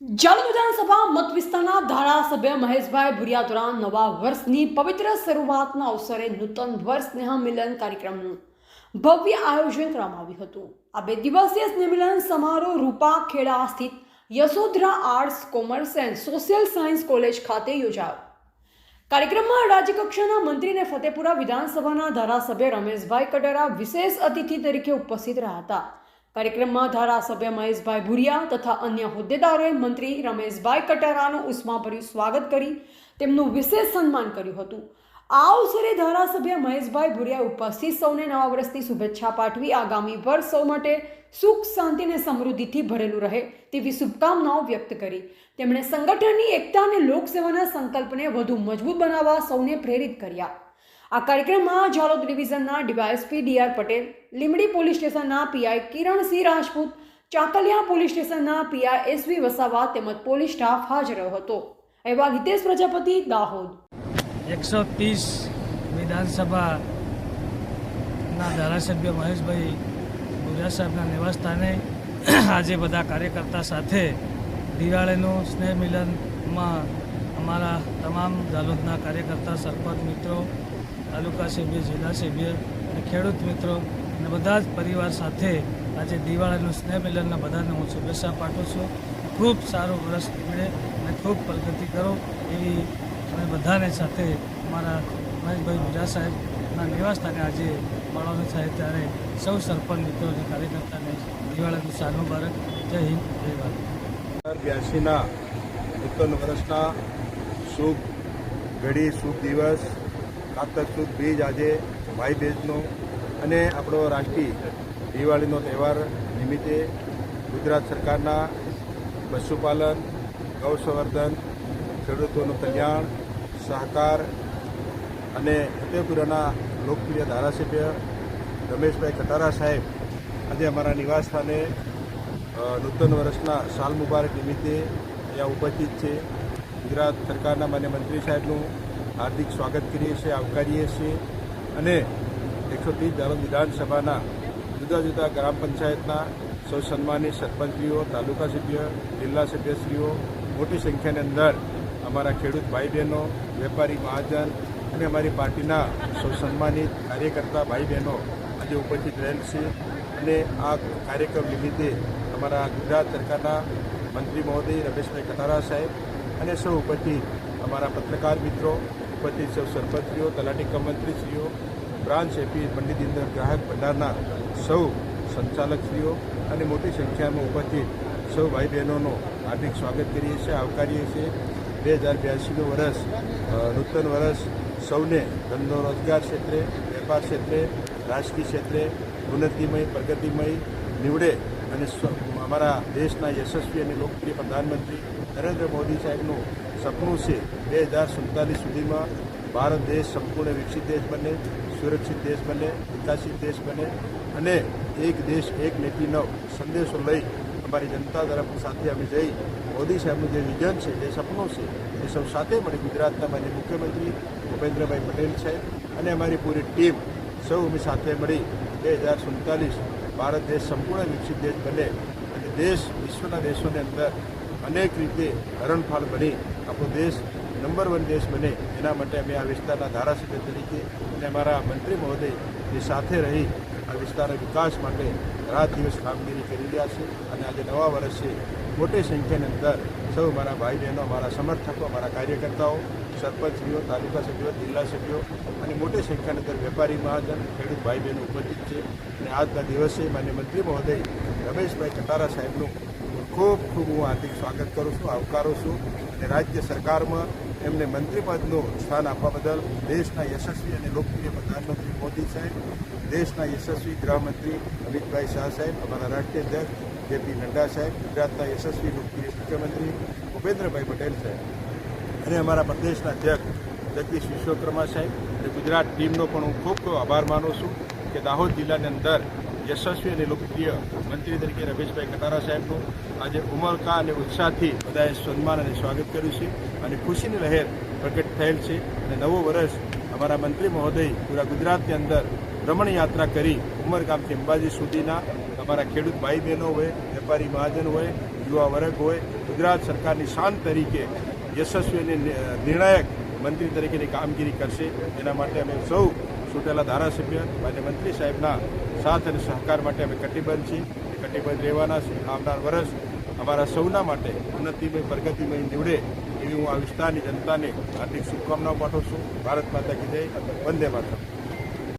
જાલોદ વિધાનસભા મત વિસ્તારના ધારાસભ્ય મહેશભાઈ ભુરિયા નવા વર્ષની પવિત્ર શરૂઆતના અવસરે નૂતન વર્ષ સ્નેહ મિલન કાર્યક્રમનું ભવ્ય આયોજન કરવામાં આવ્યું હતું. આ બે દિવસીય સ્નેહ મિલન સમારોહ રૂપા ખેડા સ્થિત Yashodhara arts, commerce and social science college ખાતે યોજાયો. કાર્યક્રમમાં રાજ્યકક્ષાના મંત્રી અને ફતેપુરા વિધાનસભાના ધારાસભ્ય રમેશભાઈ કટરા વિશેષ અતિથિ તરીકે ઉપસ્થિત રહ્યા હતા. કાર્યક્રમમાં ધારાસભ્ય મહેશભાઈ ભુરિયા તથા અન્ય હોદ્દેદારોએ મંત્રી રમેશભાઈ કટારાનું ઉષ્માભર્યું સ્વાગત કરી તેમનું વિશેષ સન્માન કર્યું હતું. આ અવસરે ધારાસભ્ય મહેશભાઈ ભુરિયા ઉપસ્થિત સૌને નવા વર્ષની શુભેચ્છા પાઠવી આગામી વર્ષ સૌ માટે સુખ, શાંતિ અને સમૃદ્ધિથી ભરેલું રહે તેવી શુભકામનાઓ વ્યક્ત કરી. તેમણે સંગઠનની એકતા અને લોકસેવાના સંકલ્પને વધુ મજબૂત બનાવવા સૌને પ્રેરિત કર્યા. આ કાર્યક્રમમાં Jhalod ડિવિઝનના DYSP DR Patel Limdi police સ્ટેશનના પીઆઈ કિરણસિંહ રાજપૂત, ચાકલિયા પોલીસ સ્ટેશનના પીઆઈ એસવી વસાવા તેમજ પોલીસ સ્ટાફ હાજર હતો. એવા હિતેશ પ્રજાપતિ, દાહોદ. એકસો ત્રીસ વિધાનસભાના ધારાસભ્ય મહેશભાઈ ગુજરાત સાહેબના નિવાસસ્થાને આજે બધા કાર્યકર્તા સાથે દિવાળીનું સ્નેહ મિલનમાં અમારા તમામ ઝાલોદના કાર્યકર્તા, સરપંચ મિત્રો તાલુકા સભ્ય જિલ્લા સભ્ય અને ખેડૂત મિત્રો અને બધા જ પરિવાર સાથે આજે દિવાળીનું સ્નેહ મિલનના બધાને હું શુભેચ્છા પાઠવું છું. ખૂબ સારું વર્ષ નીકળે અને ખૂબ પ્રગતિ કરો એવી અમે બધાને સાથે અમારા મહેશભાઈ ભુજા સાહેબના નિવાસસ્થાને આજે મળવાનું થાય ત્યારે સૌ સરપંચ મિત્રો અને કાર્યકર્તાને દિવાળીનું સારું મુબારક. જય હિન્દ, જય ભારત. બ્યાસીના નૂતન વર્ષના શુભ ઘડી, શુભ દિવસ શુભ બીજ આજે ભાઈ બહેનનો અને આપણો રાષ્ટ્રીય દિવાળીનો તહેવાર નિમિત્તે ગુજરાત સરકારના પશુપાલન ગૌ સંવર્ધન ખેડૂતોનું કલ્યાણ, સહકાર અને ફતેપુરાના લોકપ્રિય ધારાસભ્ય રમેશભાઈ કટારા સાહેબ આજે અમારા નિવાસ સ્થાને નૂતન વર્ષના સાલ મુબારક નિમિત્તે અહીંયા ઉપસ્થિત છે. ગુજરાત સરકારના માન્ય મંત્રી સાહેબનું હાર્દિક સ્વાગત કરીએ છીએ, આવકારીએ છીએ. અને એકસો ત્રીસ જાલોદ વિધાનસભાના જુદા જુદા ગ્રામ પંચાયતના સૌ સન્માનિત સરપંચશ્રીઓ, તાલુકા સભ્ય, જિલ્લા સભ્યશ્રીઓ, મોટી સંખ્યાની અંદર અમારા ખેડૂત ભાઈ બહેનો વેપારી મહાજન અને અમારી પાર્ટીના સૌ સન્માનિત કાર્યકર્તા ભાઈ બહેનો આજે ઉપસ્થિત રહેલ છે. અને આ કાર્યક્રમ નિમિત્તે અમારા ગુજરાત સરકારના મંત્રી મહોદય રમેશભાઈ કટારા સાહેબ અને સૌ ઉપસ્થિત અમારા પત્રકાર મિત્રો ઉપસ્થિત સૌ સરપંચશ્રીઓ, તલાટી કમંત્રીશ્રીઓ મંત્રીશ્રીઓ બ્રાન્ચ એપી, પંડિત ઇન્દ્ર ગ્રાહક ભંડારના સૌ સંચાલકશ્રીઓ અને મોટી સંખ્યામાં ઉપસ્થિત સૌ ભાઈ બહેનોનો હાર્દિક સ્વાગત કરીએ છીએ, આવકારીએ છીએ. બે હજાર બ્યાસીનું વર્ષ નૂતન વર્ષ સૌને ધંધો રોજગાર ક્ષેત્રે, વેપાર ક્ષેત્રે, રાજકીય ક્ષેત્રે, ઉન્નતિમય, પ્રગતિમય નીવડે અને અમારા દેશના યશસ્વી અને લોકપ્રિય પ્રધાનમંત્રી નરેન્દ્ર મોદી સાહેબનું સપનું છે બે હજાર સુડતાલીસ સુધીમાં ભારત દેશ સંપૂર્ણ વિકસિત દેશ બને, સુરક્ષિત દેશ બને વિકાસિત દેશ બને અને એક દેશ, એક નીતિનો સંદેશો લઈ અમારી જનતા તરફ સાથે અમે જઈ મોદી સાહેબનું જે વિઝન છે, જે સપનું છે, એ સૌ સાથે મળી ગુજરાતના માન્ય મુખ્યમંત્રી ભૂપેન્દ્રભાઈ પટેલ છે અને અમારી પૂરી ટીમ સૌ અમે સાથે મળી બે હજાર સુડતાલીસ ભારત દેશ સંપૂર્ણ વિકસિત દેશ બને અને દેશ વિશ્વના દેશોની અંદર અનેક રીતે હરણફાળ બની. આપણો દેશ નંબર વન દેશ બને. એના માટે અમે આ વિસ્તારના ધારાસભ્ય તરીકે અને અમારા મંત્રી મહોદય જે સાથે રહી આ વિસ્તારના વિકાસ માટે રાત દિવસ કામગીરી કરી રહ્યા છે અને આજે નવા વર્ષે મોટી સંખ્યાની અંદર સૌ મારા ભાઈ બહેનો, મારા સમર્થકો, મારા કાર્યકર્તાઓ, સરપંચશ્રીઓ, તાલુકા સભ્યો, જિલ્લા સભ્યો અને મોટી સંખ્યાની અંદર વેપારી મહાજન, ખેડૂત ભાઈ બહેનો ઉપસ્થિત છે. અને આજના દિવસે માન્ય મંત્રી મહોદય રમેશભાઈ કટારા સાહેબનું ખૂબ ખૂબ હું હાર્દિક સ્વાગત કરું છું, આવકારું છું અને રાજ્ય સરકારમાં એમને મંત્રીપદનું સ્થાન આપવા બદલ દેશના યશસ્વી અને લોકપ્રિય પ્રધાનમંત્રી મોદી સાહેબ, દેશના યશસ્વી ગૃહમંત્રી અમિતભાઈ શાહ સાહેબ, અમારા રાષ્ટ્રીય અધ્યક્ષ જેપી નડ્ડા સાહેબ, ગુજરાતના યશસ્વી લોકપ્રિય મુખ્યમંત્રી ભૂપેન્દ્રભાઈ પટેલ સાહેબ અને અમારા પ્રદેશના અધ્યક્ષ જગદીશ વિશ્વકર્મા સાહેબ અને ગુજરાત ટીમનો પણ હું ખૂબ ખૂબ આભાર માનું છું કે દાહોદ જિલ્લાની અંદર યશસ્વી અને લોકપ્રિય મંત્રી તરીકે રમેશભાઈ કટારા સાહેબનું આજે ઉમળકા અને ઉત્સાહથી બધાએ સન્માન અને સ્વાગત કર્યું છે અને ખુશીની લહેર પ્રગટ થયેલ છે અને નવું વર્ષ અમારા મંત્રી મહોદય પૂરા ગુજરાતની અંદર ભ્રમણ યાત્રા કરી ઉમરગામથી અંબાજી સુધીના અમારા ખેડૂત ભાઈ બહેનો હોય, વેપારી મહાજન હોય, યુવા વર્ગ હોય, ગુજરાત સરકારની શાન તરીકે યશસ્વી અને નિર્ણાયક મંત્રી તરીકેની કામગીરી કરશે. એના માટે અમે સૌ ચૂંટેલા ધારાસભ્ય અને મંત્રી સાહેબના સાથ અને સહકાર માટે અમે કટિબદ્ધ છીએ. કટિબદ્ધ રહેવાના છીએ. આવનાર વર્ષ અમારા સૌના માટે ઉન્નતિમય, પ્રગતિમય નીવડે એવી હું આ વિસ્તારની જનતાને હાર્દિક શુભકામનાઓ પાઠવું છું. ભારત માતા કી જય. વંદે માતરમ.